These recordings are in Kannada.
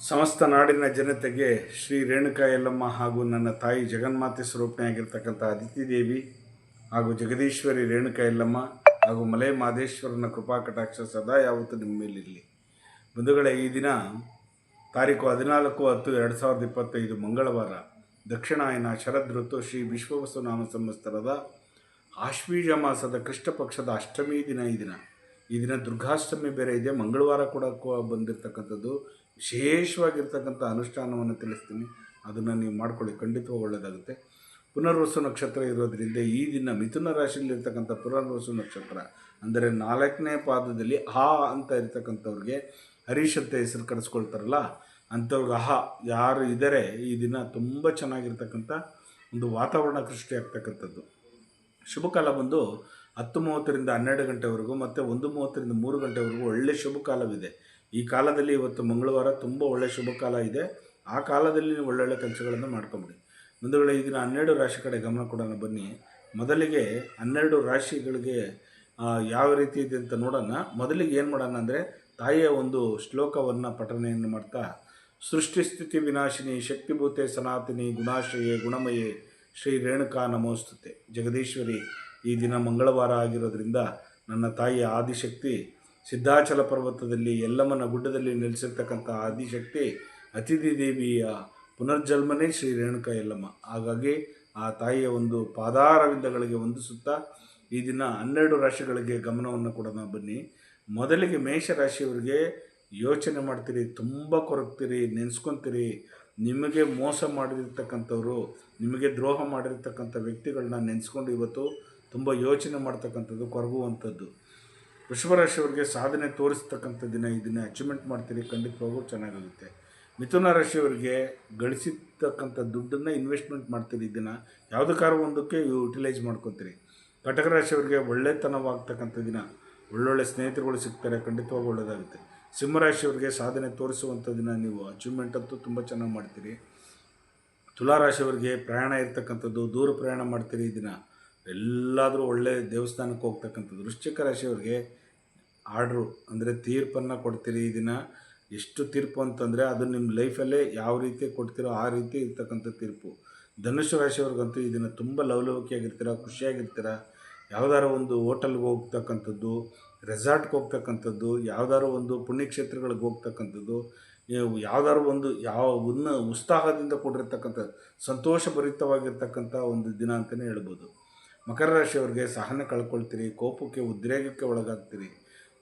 ಸಮಸ್ತ ನಾಡಿನ ಜನತೆಗೆ ಶ್ರೀ ರೇಣುಕಾ ಯಲ್ಲಮ್ಮ ಹಾಗೂ ನನ್ನ ತಾಯಿ ಜಗನ್ಮಾತೆ ಸ್ವರೂಪಣೆಯಾಗಿರ್ತಕ್ಕಂಥ ಅದಿತಿ ದೇವಿ ಹಾಗೂ ಜಗದೀಶ್ವರಿ ರೇಣುಕಾ ಯಲ್ಲಮ್ಮ ಹಾಗೂ ಮಲೆ ಮಾದೇಶ್ವರನ ಕೃಪಾ ಕಟಾಕ್ಷ ಸದಾ ಯಾವತ್ತೂ ನಿಮ್ಮ ಮೇಲಿರಲಿ. ಬಂಧುಗಳೇ, ಈ ದಿನ ತಾರೀಕು ಹದಿನಾಲ್ಕು ಹತ್ತು ಎರಡು ಸಾವಿರದ ಇಪ್ಪತ್ತೈದು ಮಂಗಳವಾರ ದಕ್ಷಿಣಾಯನ ಶರದ್ ಋತು ಶ್ರೀ ವಿಶ್ವವಸು ನಾಮ ಸಂವತ್ಸರದ ಆಶ್ವೀಜ ಮಾಸದ ಕೃಷ್ಣ ಪಕ್ಷದ ಅಷ್ಟಮಿ ದಿನ ಈ ದಿನ. ಈ ದಿನ ದುರ್ಗಾಷ್ಟಮಿ ಬೇರೆ ಇದೆ. ಮಂಗಳವಾರ ಕೂಡ ಬಂದಿರತಕ್ಕಂಥದ್ದು ವಿಶೇಷವಾಗಿರ್ತಕ್ಕಂಥ ಅನುಷ್ಠಾನವನ್ನು ತಿಳಿಸ್ತೀನಿ. ಅದನ್ನು ನೀವು ಮಾಡ್ಕೊಳ್ಳಿ. ಖಂಡಿತವಾಗಿ ಒಳ್ಳೆಯದಾಗುತ್ತೆ ಪುನರ್ವಸು ನಕ್ಷತ್ರ ಇರೋದ್ರಿಂದ ಈ ದಿನ ಮಿಥುನ ರಾಶಿಯಲ್ಲಿರ್ತಕ್ಕಂಥ ಪುನರ್ವಸು ನಕ್ಷತ್ರ ಅಂದರೆ ನಾಲ್ಕನೇ ಪಾದದಲ್ಲಿ ಆ ಅಂತ ಇರ್ತಕ್ಕಂಥವ್ರಿಗೆ ಹರೀಶ್ ಅಂತ ಹೆಸರು ಕರೆಸ್ಕೊಳ್ತಾರಲ್ಲ, ಅಂಥವ್ರಿಗೆ ಅಹ ಯಾರು ಇದ್ದಾರೆ ಈ ದಿನ ತುಂಬ ಚೆನ್ನಾಗಿರ್ತಕ್ಕಂಥ ಒಂದು ವಾತಾವರಣ ಸೃಷ್ಟಿಯಾಗ್ತಕ್ಕಂಥದ್ದು ಶುಭ ಕಾಲ ಬಂದು ಹತ್ತು ಮೂವತ್ತರಿಂದ ಹನ್ನೆರಡು ಗಂಟೆವರೆಗೂ ಮತ್ತು ಒಂದು ಮೂವತ್ತರಿಂದ ಮೂರು ಗಂಟೆವರೆಗೂ ಒಳ್ಳೆಯ ಶುಭ ಕಾಲವಿದೆ. ಈ ಕಾಲದಲ್ಲಿ ಇವತ್ತು ಮಂಗಳವಾರ ತುಂಬ ಒಳ್ಳೆಯ ಶುಭ ಕಾಲ ಇದೆ. ಆ ಕಾಲದಲ್ಲಿ ನೀವು ಒಳ್ಳೊಳ್ಳೆ ಕೆಲಸಗಳನ್ನು ಮಾಡ್ಕೊಂಬಿಡಿ. ಈ ದಿನ ಹನ್ನೆರಡು ರಾಶಿ ಕಡೆ ಗಮನ ಕೊಡೋಣ ಬನ್ನಿ. ಮೊದಲಿಗೆ ಹನ್ನೆರಡು ರಾಶಿಗಳಿಗೆ ಯಾವ ರೀತಿ ಇದೆ ಅಂತ ನೋಡೋಣ. ಮೊದಲಿಗೆ ಏನು ಮಾಡೋಣ ಅಂದರೆ ತಾಯಿಯ ಒಂದು ಶ್ಲೋಕವನ್ನು ಪಠನೆಯನ್ನು ಮಾಡ್ತಾ, ಸೃಷ್ಟಿ ಸ್ಥಿತಿ ವಿನಾಶಿನಿ, ಶಕ್ತಿಭೂತೆ ಸನಾತನಿ, ಗುಣಾಶ್ರಯೇ ಗುಣಮಯೇ, ಶ್ರೀ ರೇಣುಕಾ ನಮೋಸ್ತುತೆ. ಜಗದೀಶ್ವರಿ, ಈ ದಿನ ಮಂಗಳವಾರ ಆಗಿರೋದ್ರಿಂದ ನನ್ನ ತಾಯಿಯ ಆದಿಶಕ್ತಿ ಸಿದ್ಧಾಚಲ ಪರ್ವತದಲ್ಲಿ, ಯಲ್ಲಮ್ಮನ ಗುಡ್ಡದಲ್ಲಿ ನೆಲೆಸಿರ್ತಕ್ಕಂಥ ಆದಿಶಕ್ತಿ ಅತಿಥಿ ದೇವಿಯ ಪುನರ್ಜನ್ಮನೇ ಶ್ರೀ ರೇಣುಕಾ ಯಲ್ಲಮ್ಮ. ಹಾಗಾಗಿ ಆ ತಾಯಿಯ ಒಂದು ಪಾದಾರವಿಂದಗಳಿಗೆ ವಂದಿಸುತ್ತಾ ಈ ದಿನ ಹನ್ನೆರಡು ರಾಶಿಗಳಿಗೆ ಗಮನವನ್ನು ಕೊಡೋಣ ಬನ್ನಿ. ಮೊದಲಿಗೆ ಮೇಷರಾಶಿಯವರಿಗೆ ಯೋಚನೆ ಮಾಡ್ತೀರಿ, ತುಂಬ ಕೊರಗ್ತೀರಿ, ನೆನೆಸ್ಕೊತೀರಿ. ನಿಮಗೆ ಮೋಸ ಮಾಡಿರ್ತಕ್ಕಂಥವ್ರು, ನಿಮಗೆ ದ್ರೋಹ ಮಾಡಿರ್ತಕ್ಕಂಥ ವ್ಯಕ್ತಿಗಳನ್ನ ನೆನೆಸ್ಕೊಂಡು ಇವತ್ತು ತುಂಬ ಯೋಚನೆ ಮಾಡ್ತಕ್ಕಂಥದ್ದು, ಕೊರಗುವಂಥದ್ದು. ವೃಷಭ ರಾಶಿಯವರಿಗೆ ಸಾಧನೆ ತೋರಿಸ್ತಕ್ಕಂಥ ದಿನ, ಈ ದಿನ ಅಚೀವ್ಮೆಂಟ್ ಮಾಡ್ತೀರಿ ಖಂಡಿತವಾಗೂ ಚೆನ್ನಾಗಿರುತ್ತೆ. ಮಿಥುನ ರಾಶಿಯವರಿಗೆ ಗಳಿಸಿರ್ತಕ್ಕಂಥ ದುಡ್ಡನ್ನು ಇನ್ವೆಸ್ಟ್ಮೆಂಟ್ ಮಾಡ್ತೀರಿ ದಿನ. ಯಾವುದಕ್ಕಾದ್ರೂ ಒಂದಕ್ಕೆ ಯುಟಿಲೈಸ್ ಮಾಡ್ಕೊತೀರಿ. ಕಟಕ ರಾಶಿಯವರಿಗೆ ಒಳ್ಳೆತನವಾಗ್ತಕ್ಕಂಥ ದಿನ. ಒಳ್ಳೊಳ್ಳೆ ಸ್ನೇಹಿತರುಗಳು ಸಿಗ್ತಾರೆ ಖಂಡಿತವಾಗೂ ಒಳ್ಳೆಯದಾಗುತ್ತೆ ಸಿಂಹರಾಶಿಯವರಿಗೆ ಸಾಧನೆ ತೋರಿಸುವಂಥ ದಿನ ನೀವು ಅಚೀವ್ಮೆಂಟ್ ಅಂತೂ ತುಂಬ ಚೆನ್ನಾಗಿ ಮಾಡ್ತೀರಿ. ತುಲಾರಾಶಿಯವರಿಗೆ ಪ್ರಯಾಣ ಇರ್ತಕ್ಕಂಥದ್ದು, ದೂರ ಪ್ರಯಾಣ ಮಾಡ್ತೀರಿ ಈ ದಿನ. ಎಲ್ಲಾದರೂ ಒಳ್ಳೆ ದೇವಸ್ಥಾನಕ್ಕೆ ಹೋಗ್ತಕ್ಕಂಥದ್ದು ವೃಶ್ಚಿಕ ರಾಶಿಯವ್ರಿಗೆ ಆರ್ಡ್ರು, ಅಂದರೆ ತೀರ್ಪನ್ನು ಕೊಡ್ತೀರಿ ಈ ದಿನ. ಎಷ್ಟು ತೀರ್ಪು ಅಂತಂದರೆ ಅದು ನಿಮ್ಮ ಲೈಫಲ್ಲೇ ಯಾವ ರೀತಿ ಕೊಡ್ತೀರೋ ಆ ರೀತಿ ಇರ್ತಕ್ಕಂಥ ತೀರ್ಪು. ಧನುಷ್ ರಾಶಿಯವ್ರಿಗಂತೂ ಈ ದಿನ ತುಂಬ ಲವಲವಿಕೆಯಾಗಿರ್ತೀರ, ಖುಷಿಯಾಗಿರ್ತೀರ? ಯಾವುದಾರ ಒಂದು ಹೋಟೆಲ್ಗೆ ಹೋಗ್ತಕ್ಕಂಥದ್ದು, ರೆಸಾರ್ಟ್ಗೆ ಹೋಗ್ತಕ್ಕಂಥದ್ದು, ಯಾವುದಾದ್ರು ಒಂದು ಪುಣ್ಯಕ್ಷೇತ್ರಗಳಿಗೆ ಹೋಗ್ತಕ್ಕಂಥದ್ದು ಯಾವ್ದಾದ್ರು ಒಂದು ಯಾವ ಉನ್ನ ಉತ್ಸಾಹದಿಂದ ಕೂಡಿರ್ತಕ್ಕಂಥ, ಸಂತೋಷಭರಿತವಾಗಿರ್ತಕ್ಕಂಥ ಒಂದು ದಿನ ಅಂತಲೇ ಹೇಳ್ಬೋದು. ಮಕರ ರಾಶಿಯವ್ರಿಗೆ ಸಹನೆ ಕಳ್ಕೊಳ್ತೀರಿ, ಕೋಪಕ್ಕೆ ಉದ್ರೇಕಕ್ಕೆ ಒಳಗಾಗ್ತೀರಿ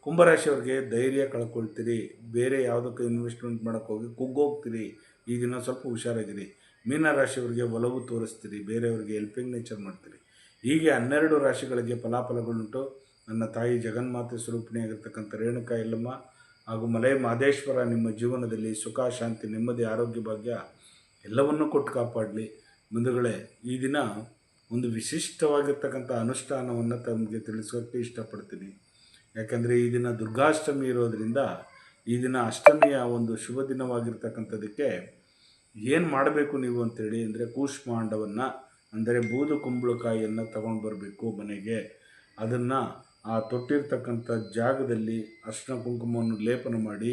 ಕುಂಭರಾಶಿಯವ್ರಿಗೆ ಧೈರ್ಯ ಕಳ್ಕೊಳ್ತೀರಿ, ಬೇರೆ ಯಾವುದಕ್ಕೆ ಇನ್ವೆಸ್ಟ್ಮೆಂಟ್ ಮಾಡೋಕ್ಕೆ ಹೋಗಿ ಕುಗ್ಗೋಗ್ತೀರಿ, ಈ ದಿನ ಸ್ವಲ್ಪ ಹುಷಾರಾಗಿರಿ. ಮೀನರಾಶಿಯವರಿಗೆ ಒಲವು ತೋರಿಸ್ತೀರಿ, ಬೇರೆಯವರಿಗೆ ಹೆಲ್ಪಿಂಗ್ ನೇಚರ್ ಮಾಡ್ತೀರಿ. ಹೀಗೆ ಹನ್ನೆರಡು ರಾಶಿಗಳಿಗೆ ಫಲಾಫಲಗಳುಂಟು. ನನ್ನ ತಾಯಿ ಜಗನ್ಮಾತೆ ಸ್ವರೂಪಿಣಿಯಾಗಿರ್ತಕ್ಕಂಥ ರೇಣುಕಾ ಎಲ್ಲಮ್ಮ ಹಾಗೂ ಮಲೈ ಮಾದೇಶ್ವರ ನಿಮ್ಮ ಜೀವನದಲ್ಲಿ ಸುಖ, ಶಾಂತಿ, ನೆಮ್ಮದಿ, ಆರೋಗ್ಯ, ಭಾಗ್ಯ ಎಲ್ಲವನ್ನೂ ಕೊಟ್ಟು ಕಾಪಾಡಲಿ. ಮುಂದುಗಡೆ ಈ ದಿನ ಒಂದು ವಿಶಿಷ್ಟವಾಗಿರ್ತಕ್ಕಂಥ ಅನುಷ್ಠಾನವನ್ನು ತಮಗೆ ತಿಳಿಸೋಕ್ಕೆ ಇಷ್ಟಪಡ್ತೀನಿ. ಯಾಕಂದರೆ ಈ ದಿನ ದುರ್ಗಾಷ್ಟಮಿ ಇರೋದರಿಂದ ಈ ದಿನ ಅಷ್ಟಮಿಯ ಒಂದು ಶುಭ ದಿನವಾಗಿರ್ತಕ್ಕಂಥದ್ದಕ್ಕೆ ಏನು ಮಾಡಬೇಕು ನೀವು ಅಂತೇಳಿ ಅಂದರೆ ಕೂಷ್ಮಾಂಡವನ್ನು, ಅಂದರೆ ಬೂದು ಕುಂಬಳಕಾಯಿಯನ್ನು ತಗೊಂಡು ಬರಬೇಕು ಮನೆಗೆ. ಅದನ್ನು ಆ ತೊಟ್ಟಿರ್ತಕ್ಕಂಥ ಜಾಗದಲ್ಲಿ ಅರ್ಶಿನ ಕುಂಕುಮವನ್ನು ಲೇಪನ ಮಾಡಿ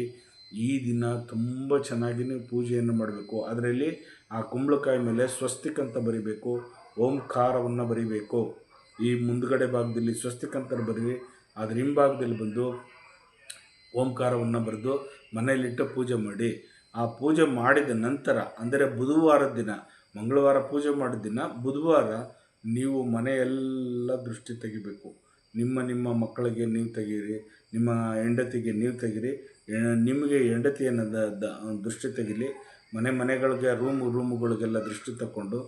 ಈ ದಿನ ತುಂಬ ಚೆನ್ನಾಗಿ ಪೂಜೆಯನ್ನು ಮಾಡಬೇಕು. ಅದರಲ್ಲಿ ಆ ಕುಂಬಳಕಾಯಿ ಮೇಲೆ ಸ್ವಸ್ತಿಕ್ ಅಂತ ಬರಿಬೇಕು. ಓಂಕಾರವನ್ನು ಬರೀಬೇಕು. ಈ ಮುಂದುಗಡೆ ಭಾಗದಲ್ಲಿ ಸ್ವಸ್ತಿಕ್ ಬರೀರಿ ಅದರ ಹಿಂಭಾಗದಲ್ಲಿ ಬಂದು ಓಂಕಾರವನ್ನು ಬರೆದು ಮನೆಯಲ್ಲಿಟ್ಟು ಪೂಜೆ ಮಾಡಿ. ಆ ಪೂಜೆ ಮಾಡಿದ ನಂತರ, ಅಂದರೆ ಬುಧವಾರದ ದಿನ, ಮಂಗಳವಾರ ಪೂಜೆ ಮಾಡಿದ ದಿನ, ಬುಧವಾರ ನೀವು ಮನೆಯೆಲ್ಲ ದೃಷ್ಟಿ ತೆಗಿಬೇಕು. ನಿಮ್ಮ ನಿಮ್ಮ ಮಕ್ಕಳಿಗೆ ನೀವು ತೆಗೀರಿ, ನಿಮ್ಮ ಹೆಂಡತಿಗೆ ನೀವು ತೆಗೀರಿ ನಿಮಗೆ ಹೆಂಡತಿಯನ್ನು ದೃಷ್ಟಿ ತೆಗಿಲಿ. ಮನೆ ಮನೆಗಳಿಗೆ, ರೂಮ್ ರೂಮುಗಳಿಗೆಲ್ಲ ದೃಷ್ಟಿ ತಗೊಂಡು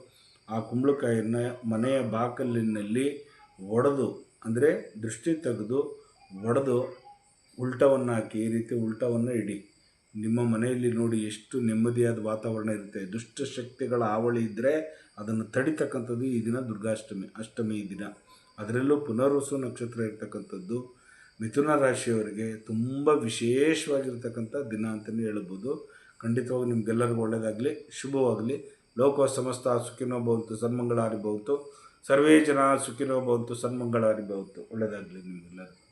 ಆ ಕುಂಬಳಕಾಯಿಯನ್ನು ಮನೆಯ ಬಾಕಲಿನಲ್ಲಿ ಒಡೆದು, ಅಂದರೆ ದೃಷ್ಟಿ ತೆಗೆದು ಒಡೆದು ಉಲ್ಟವನ್ನು ಹಾಕಿ ಈ ರೀತಿ ಉಲ್ಟವನ್ನು ಇಡಿ. ನಿಮ್ಮ ಮನೆಯಲ್ಲಿ ನೋಡಿ ಎಷ್ಟು ನೆಮ್ಮದಿಯಾದ ವಾತಾವರಣ ಇರುತ್ತೆ. ದುಷ್ಟಶಕ್ತಿಗಳ ಹಾವಳಿ ಇದ್ದರೆ ಅದನ್ನು ತಡಿತಕ್ಕಂಥದ್ದು ಈ ದಿನ ದುರ್ಗಾಷ್ಟಮಿ, ಅಷ್ಟಮಿ ಈ ದಿನ. ಅದರಲ್ಲೂ ಪುನರ್ವಸು ನಕ್ಷತ್ರ ಇರ್ತಕ್ಕಂಥದ್ದು. ಮಿಥುನ ರಾಶಿಯವರಿಗೆ ತುಂಬ ವಿಶೇಷವಾಗಿರ್ತಕ್ಕಂಥ ದಿನ ಅಂತಲೇ ಹೇಳ್ಬೋದು. ಖಂಡಿತವಾಗಿ ನಿಮಗೆಲ್ಲರಿಗೂ ಒಳ್ಳೆಯದಾಗಲಿ ಶುಭವಾಗಲಿ. ಲೋಕ ಸಮಸ್ತ ಸುಖಿನೋ ಭವಂತು ಸನ್ಮಂಗಳಾರಿ ಭವಂತು. ಸರ್ವೇ ಜನ ಸುಖಿನೋ ಭವಂತು ಸನ್ಮಂಗಳಾರಿ ಭವಂತು. ಒಳ್ಳೆಯದಾಗಲಿ ನಿಮಗೆಲ್ಲರಿಗೂ